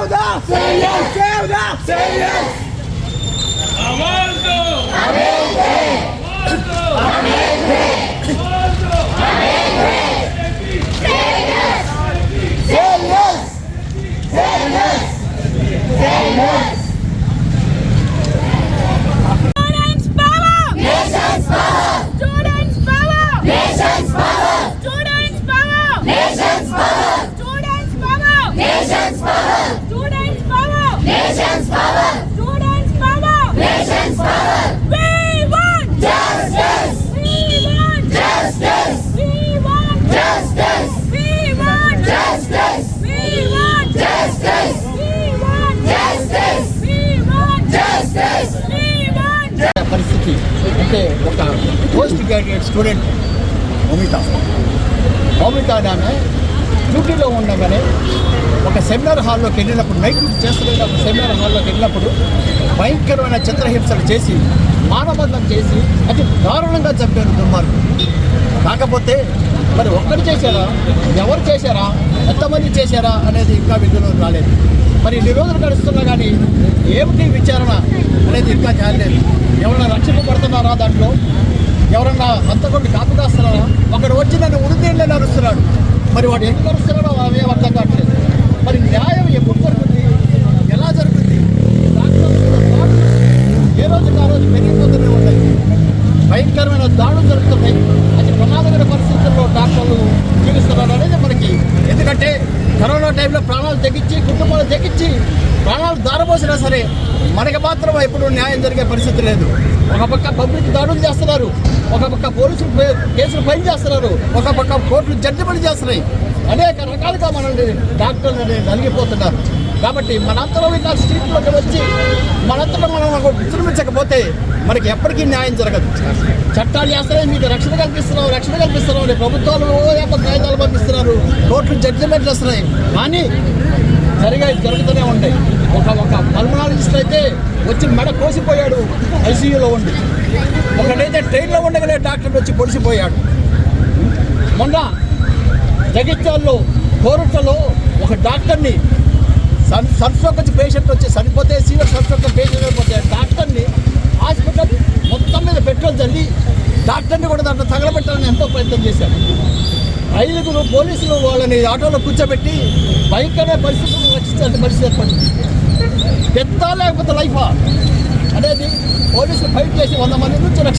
Sevda! Sevda! Say Sevda! Avanzo! Avente! అంటే ఒక post graduate student Moumita Moumita అనే ఆమె డ్యూటీలో ఉండగానే ఒక సెమినార్ హాల్లోకి వెళ్ళినప్పుడు నైట్ డ్యూటీ చేస్తున్న ఒక సెమినార్ హాల్లోకి వెళ్ళినప్పుడు భయంకరమైన చిత్రహింసలు చేసి మానబంధం చేసి అతి దారుణంగా చంపారు దుర్మార్గులు. కాకపోతే మరి ఒక్కరు చేశారా? ఎవరు చేశారా? ఎంతమంది చేశారా అనేది ఇంకా విధులు రాలేదు. మరి ఇన్ని రోజులు గడుస్తున్నా కానీ ఏమిటి విచారణ అనేది ఇంకా కాలేదు. ఎవరైనా రక్షింపబడుతున్నారా దాంట్లో? ఎవరన్నా అంతకొండి టైంలో ప్రాణాలు తెగించి కుటుంబాలు తెగించి ప్రాణాలు దారపోసినా సరే మనకి మాత్రం ఎప్పుడు న్యాయం జరిగే పరిస్థితి లేదు. ఒక పక్క పబ్లిక్ దాడులు చేస్తున్నారు ఒక పక్క పోలీసులు కేసులు ఫైన్ చేస్తున్నారు ఒక పక్క కోర్టులు జడ్జిమెంట్ చేస్తున్నాయి. అనేక రకాలుగా మనల్ని డాక్టర్లు అనేది నలిగిపోతున్నారు. కాబట్టి మనంతరం ఇలా స్ట్రీట్లోకి వచ్చి మనంతరం మనం ఒక విజృంభించకపోతే మనకి ఎప్పటికీ న్యాయం జరగదు. చట్టాలు చేస్తున్నాయి మీకు రక్షణ కల్పిస్తున్నాం రక్షణ కల్పిస్తున్నాం అని ప్రభుత్వాలు ఏమో పంపిస్తున్నారు. కోర్టులు జడ్జిమెంట్లు వస్తున్నాయి. కానీ జరిగే జరుగుతూనే ఉంటాయి. ఒక ఒక పల్మనాలజిస్ట్ అయితే వచ్చి మెడ కోసిపోయాడు. ఐసీయూలో ఉండి. ఒకడైతే ట్రైన్లో ఉండగానే డాక్టర్ వచ్చి పొడిసిపోయాడు మొన్న జగిత్యాల్లో కోరుట్లలో ఒక డాక్టర్ని సన్ సన్స్ట్రోక్ వచ్చి పేషెంట్ వచ్చి చనిపోతే సీనియర్ సన్స్ట్రోక్ పేషెంట్ చనిపోతే డాక్టర్ని హాస్పిటల్ మొత్తం మీద పెట్రోల్ చల్లి డాక్టర్ని కూడా దాంట్లో తగలబెట్టాలని ఎంతో ప్రయత్నం చేశారు. ఐదుగురు పోలీసులు వాళ్ళని ఆటోలో కూర్చోబెట్టి భయంకర పరిస్థితులు రక్షించాల్సిన పరిస్థితి ఏర్పడింది. పెద్ద లేకపోతే లైఫా? అనేది పోలీసులు ఫైట్ చేసి వంద మంది నుంచి రక్ష